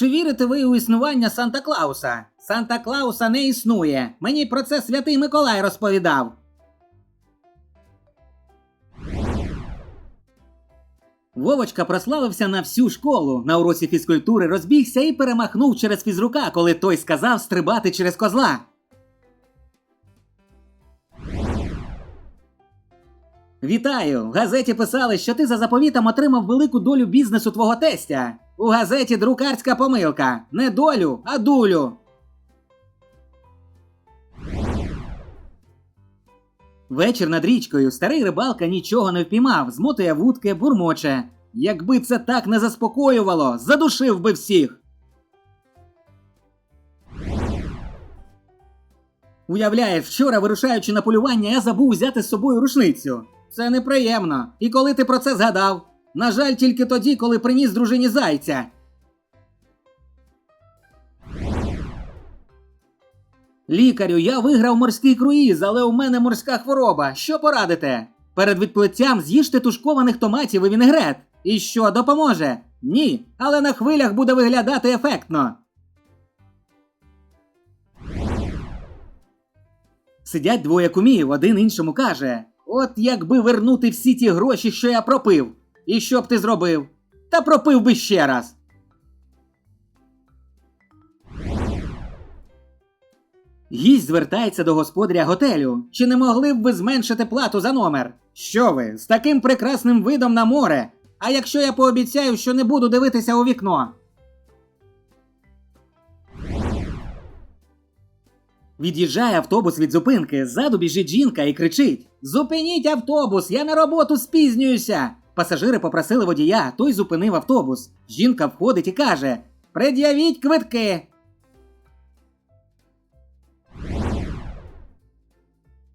Чи вірите ви у існування Санта Клауса? Санта Клауса не існує. Мені про це святий Миколай розповідав. Вовочка прославився на всю школу. На уроці фізкультури розбігся і перемахнув через фізрука, коли той сказав стрибати через козла. Вітаю! В газеті писали, що ти за заповітом отримав велику долю бізнесу твого тестя. У газеті друкарська помилка. Не долю, а дулю. Вечір над річкою старий рибалка нічого не впіймав, змотує вудки, бурмоче. Якби це так не заспокоювало, задушив би всіх. Уявляєш, вчора, вирушаючи на полювання, я забув взяти з собою рушницю. Це неприємно. І коли ти про це згадав? На жаль, тільки тоді, коли приніс дружині зайця. Лікарю, я виграв морський круїз, але у мене морська хвороба. Що порадите? Перед відплиттям з'їжте тушкованих томатів і вінегрет. І що, допоможе? Ні, але на хвилях буде виглядати ефектно. Сидять двоє кумів, один іншому каже: От якби вернути всі ті гроші, що я пропив. І що б ти зробив? Та пропив би ще раз. Гість звертається до господаря готелю. Чи не могли б ви зменшити плату за номер? Що ви, з таким прекрасним видом на море? А якщо я пообіцяю, що не буду дивитися у вікно? Від'їжджає автобус від зупинки, ззаду біжить жінка і кричить: Зупиніть автобус, я на роботу спізнююся. Пасажири попросили водія, той зупинив автобус. Жінка входить і каже: Пред'явіть квитки.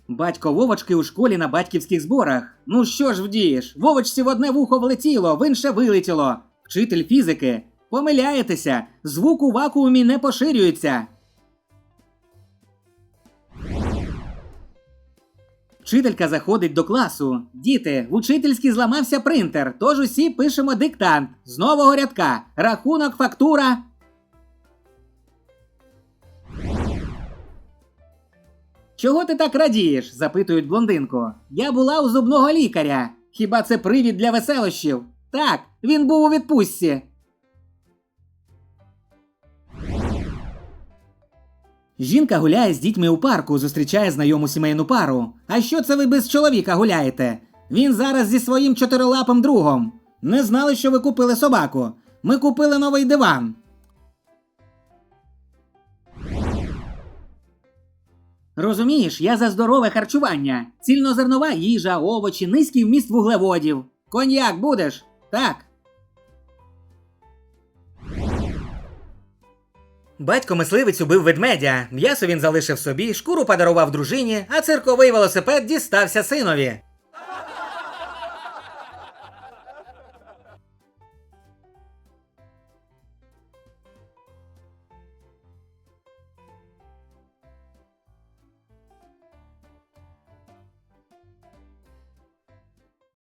Батько Вовочки у школі на батьківських зборах. Ну що ж вдієш? Вовочці в одне вухо влетіло, в інше вилетіло. Вчитель фізики. Помиляєтеся, звук у вакуумі не поширюється. Вчителька заходить до класу. Діти, в учительській зламався принтер, тож усі пишемо диктант з нового рядка. Рахунок, фактура. Чого ти так радієш? запитують блондинку. Я була у зубного лікаря. Хіба це привід для веселощів? Так, він був у відпустці. Жінка гуляє з дітьми у парку, зустрічає знайому сімейну пару. А що це ви без чоловіка гуляєте? Він зараз зі своїм чотирилапим другом. Не знали, що ви купили собаку. Ми купили новий диван. Розумієш, я за здорове харчування. Цільнозернова їжа, овочі, низький вміст вуглеводів. Коньяк будеш? Так. Батько мисливець убив ведмедя. М'ясо він залишив собі, шкуру подарував дружині, а цирковий велосипед дістався синові.